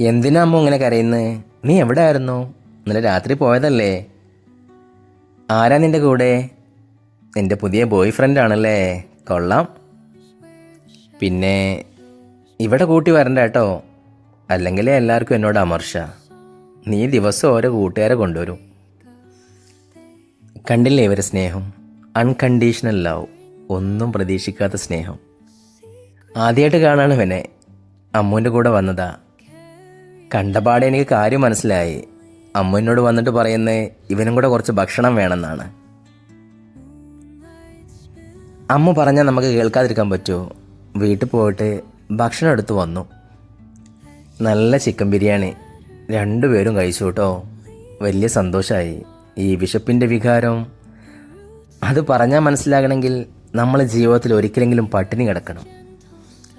എന്തിനാ അമ്മ ഇങ്ങനെ കരയുന്നത് നീ എവിടെ ആയിരുന്നു ഇന്നലെ രാത്രി പോയതല്ലേ? ആരാ നിന്റെ കൂടെ? എന്റെ പുതിയ ബോയ് ഫ്രണ്ട് ആണല്ലേ? കൊള്ളാം. പിന്നെ ഇവിടെ കൂട്ടി വരണ്ട കേട്ടോ. അല്ലെങ്കിൽ എല്ലാവർക്കും എന്നോട് അമർഷ. നീ ദിവസം ഓരോ കൂട്ടുകാരെ കൊണ്ടുവരും. കണ്ടില്ലേ ഇവരെ സ്നേഹം? അൺകണ്ടീഷണൽ ലവ് ഒന്നും പ്രതീക്ഷിക്കാത്ത സ്നേഹം. ആദ്യമായിട്ട് കാണാണ് ഇവനെ. അമ്മുവിന്റെ കൂടെ വന്നതാ. കണ്ടപാടെ എനിക്ക് കാര്യം മനസ്സിലായി. അമ്മ എന്നോട് വന്നിട്ട് പറയുന്നത് ഇവനും കൂടെ കുറച്ച് ഭക്ഷണം വേണമെന്നാണ്. അമ്മ പറഞ്ഞാൽ നമുക്ക് കേൾക്കാതിരിക്കാൻ പറ്റുമോ വീട്ടിൽ പോയിട്ട് ഭക്ഷണം എടുത്തു വന്നു. നല്ല ചിക്കൻ ബിരിയാണി. രണ്ടുപേരും കഴിച്ചു കേട്ടോ. വലിയ സന്തോഷമായി ഈ വിശപ്പിന്റെ വികാരം. അത് പറഞ്ഞാൽ മനസ്സിലാകണമെങ്കിൽ നമ്മൾ ജീവിതത്തിൽ ഒരിക്കലെങ്കിലും പട്ടിണി കിടക്കണം.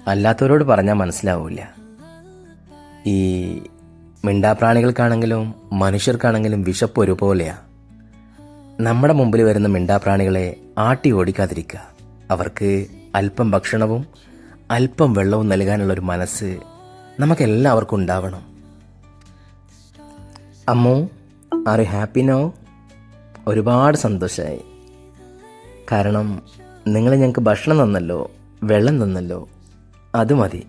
അല്ലാത്തവരോട് പറഞ്ഞാൽ മനസ്സിലാവില്ല ഈ മിണ്ടാപ്രാണികൾക്കാണെങ്കിലും മനുഷ്യർക്കാണെങ്കിലും വിശപ്പ് ഒരുപോലെയാണ് നമ്മുടെ മുമ്പിൽ വരുന്ന മിണ്ടാപ്രാണികളെ ആട്ടി ഓടിക്കാതിരിക്കുക. അവർക്ക് അല്പം ഭക്ഷണവും അല്പം വെള്ളവും നൽകാനുള്ളൊരു മനസ്സ് നമുക്കെല്ലാവർക്കും ഉണ്ടാവണം. Ammu are you happy no ഒരുപാട് സന്തോഷമായി കാരണം നിങ്ങൾ ഞങ്ങൾക്ക് ഭക്ഷണം തന്നല്ലോ വെള്ളം തന്നല്ലോ അത് മതി.